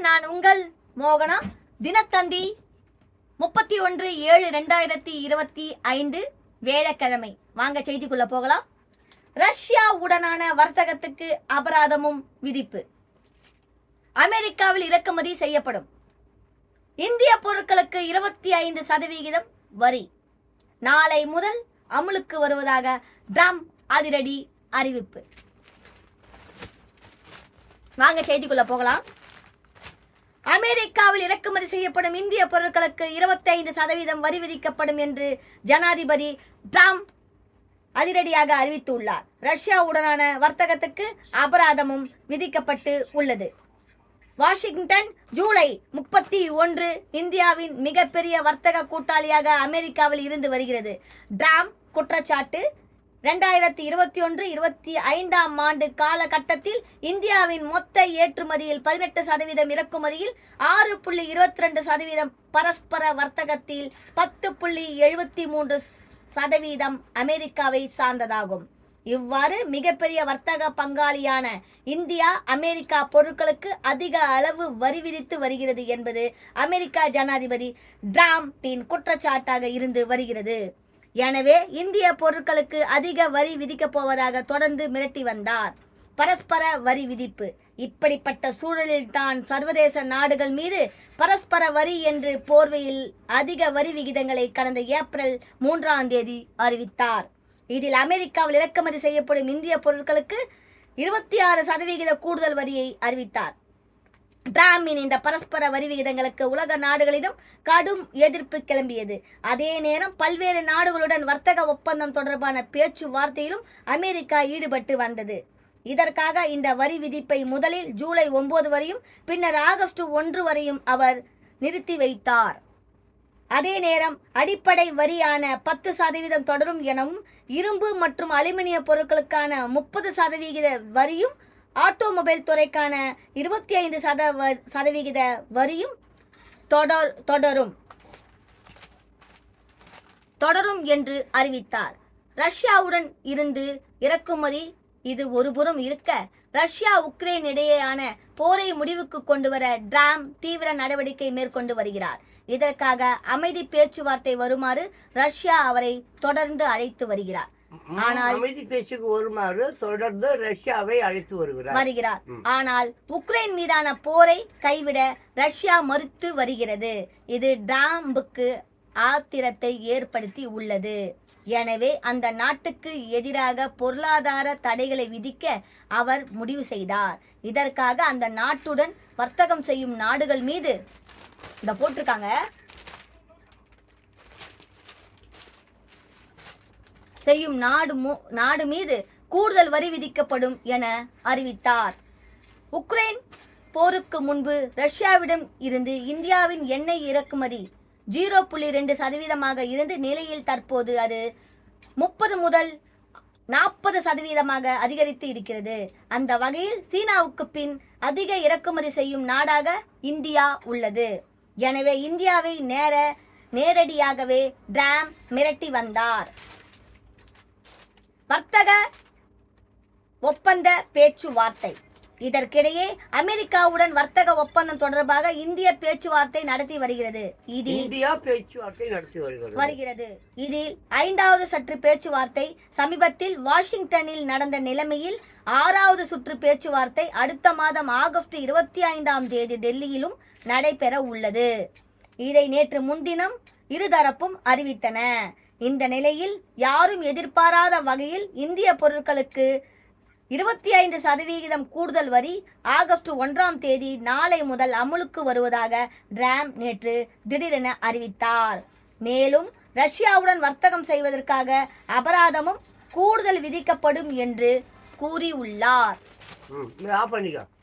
நான் உங்கள் மோகனா? தினத்தந்தி முப்பத்தி ஒன்று ஏழு ரெண்டாயிரத்தி இருபத்தி ஐந்து வேலைக்கிழமை. வாங்க செய்திக்குள்ள போகலாம். ரஷ்யா உடனான வர்த்தகத்துக்கு அபராதமும் விதிப்பு. அமெரிக்காவில் இறக்குமதி செய்யப்படும். இந்திய பொருட்களுக்கு இருபத்தி ஐந்து சதவிகிதம் வரி. நாளை முதல் அமுலுக்கு வருவதாக ட்ரம்ப் அதிரடி அறிவிப்பு. வாங்க செய்திக்குள்ள போகலாம். அமெரிக்காவில் இறக்குமதி செய்யப்படும் இந்திய பொருட்களுக்கு 25% சதவீதம் வரி விதிக்கப்படும் என்று ஜனாதிபதி ட்ரம்ப் அதிரடியாக அறிவித்துள்ளார். ரஷ்யாவுடனான வர்த்தகத்துக்கு அபராதமும் விதிக்கப்பட்டு உள்ளது. வாஷிங்டன் ஜூலை முப்பத்தி ஒன்று இந்தியாவின் மிகப்பெரிய வர்த்தக கூட்டாளியாக அமெரிக்காவில் இருந்து வருகிறது. டிராம் குற்றச்சாட்டு ரெண்டாயிரத்தி இருபத்தி ஒன்று இருபத்தி ஐந்தாம் ஆண்டு காலகட்டத்தில் இந்தியாவின் மொத்த ஏற்றுமதியில் பதினெட்டு சதவீதம் இறக்குமதியில் ஆறு புள்ளி இருபத்தி ரெண்டு சதவீதம் பரஸ்பர வர்த்தகத்தில் பத்து புள்ளி எழுபத்தி மூன்று சதவீதம் அமெரிக்காவை சார்ந்ததாகும். இவ்வாறு மிகப்பெரிய வர்த்தக பங்காளியான இந்தியா அமெரிக்கா பொருட்களுக்கு அதிக அளவு வரி விதித்து வருகிறது என்பது அமெரிக்கா ஜனாதிபதி டிராம்பின் குற்றச்சாட்டாக இருந்து வருகிறது. எனவே இந்திய பொருட்களுக்கு அதிக வரி விதிக்கப் போவதாக தொடர்ந்து மிரட்டி வந்தார். பரஸ்பர வரி விதிப்பு. இப்படிப்பட்ட சூழலில் தான் சர்வதேச நாடுகள் மீது பரஸ்பர வரி என்று போர்வையில் அதிக வரி விகிதங்களை கடந்த ஏப்ரல் மூன்றாம் தேதி அறிவித்தார். இதில் அமெரிக்காவில் இறக்குமதி செய்யப்படும் இந்திய பொருட்களுக்கு இருபத்தி ஆறு சதவிகித கூடுதல் வரியை அறிவித்தார். டிராமின் இந்த பரஸ்பர வரி விகிதங்களுக்கு உலக நாடுகளிடம் கடும் எதிர்ப்பு கிளம்பியது. அதே நேரம் பல்வேறு நாடுகளுடன் வர்த்தக ஒப்பந்தம் தொடர்பான பேச்சுவார்த்தையிலும் அமெரிக்கா ஈடுபட்டு வந்தது. இதற்காக இந்த வரி விதிப்பை முதலில் ஜூலை ஒன்பது வரையும் பின்னர் ஆகஸ்ட் ஒன்று வரையும் அவர் நிறுத்தி வைத்தார். அதே நேரம் அடிப்படை வரியான பத்து சதவீதம் தொடரும் எனவும் இரும்பு மற்றும் அலுமினிய பொருட்களுக்கான முப்பது சதவிகித வரியும் ஆட்டோமொபைல் துறைக்கான இருபத்தி ஐந்து சத சதவிகித வரியும் தொடர் தொடரும். தொடரும் என்று அறிவித்தார். ரஷ்யாவுடன் இருந்து இறக்குமதி இது ஒருபுறம் இருக்க ரஷ்யா உக்ரைன் இடையேயான போரை முடிவுக்கு கொண்டு வர டிராம் தீவிர நடவடிக்கை மேற்கொண்டு வருகிறார். இதற்காக அமைதி பேச்சுவார்த்தை வருமாறு ரஷ்யா அவரை தொடர்ந்து அழைத்து வருகிறார். ஆனால் அமைதி பேச்சுக்கு வருமாறு தொடர்ந்து ரஷ்யாவை அழைத்து வருகிறார். வருகிறார். ஆனால் உக்ரைன் மீதான போரை கைவிட ரஷ்யா மறுத்து வருகிறது. இது டிராம்புக்கு ஆத்திரத்தை ஏற்படுத்தி உள்ளது. எனவே அந்த நாட்டுக்கு எதிராக பொருளாதார தடைகளை விதிக்க அவர் முடிவு செய்தார். இதற்காக அந்த நாட்டுடன் வர்த்தகம் செய்யும் நாடுகள் மீது இந்த போட்டிருக்காங்க. செய்யும் நாடு மு- நாடு மீது கூடுதல் வரி விதிக்கப்படும் என அறிவித்தார். உக்ரைன் போருக்கு முன்பு ரஷ்யாவிடம் இருந்து இந்தியாவின் எண்ணெய் இறக்குமதி ஜீரோ புள்ளி ரெண்டு சதவீதமாக இருந்த நிலையில் தற்போது அது முப்பது முதல் நாற்பது சதவீதமாக அதிகரித்து இருக்கிறது. அந்த வகையில் சீனாவுக்கு பின் அதிக இறக்குமதி செய்யும் நாடாக இந்தியா உள்ளது. எனவே இந்தியாவை நேர நேரடியாகவே டிராம் மிரட்டி வந்தார். வர்த்தக ஒப்பந்த பேச்சுவார்த்தை. இதற்கிடையே அமெரிக்காவுடன் வர்த்தக ஒப்பந்தம் தொடர்பாக இந்திய பேச்சுவார்த்தை நடத்தி வருகிறது. இதில் இந்தியா பேச்சுவார்த்தை நடத்தி வருகிறது. வருகிறது. இதில் ஐந்தாவது சுற்று பேச்சுவார்த்தை சமீபத்தில் வாஷிங்டனில் நடந்த நிலைமையில் ஆறாவது சுற்று பேச்சுவார்த்தை அடுத்த மாதம் ஆகஸ்ட் இருபத்தி ஐந்தாம் தேதி டெல்லியிலும் நடைபெற உள்ளது. இதை நேற்று முன்தினம் இருதரப்பும் அறிவித்தன. இந்த நிலையில் யாரும் எதிர்பாராத வகையில் இந்திய பொருட்களுக்கு இருபத்தி ஐந்து சதவிகிதம் கூடுதல் வரி ஆகஸ்ட் ஒன்றாம் தேதி நாளை முதல் அமுலுக்கு வருவதாக டிராம் நேற்று திடீரென அறிவித்தார். மேலும் ரஷ்யாவுடன் வர்த்தகம் செய்வதற்காக அபராதமும் கூடுதல் விதிக்கப்படும் என்று கூறியுள்ளார். ஆஃப்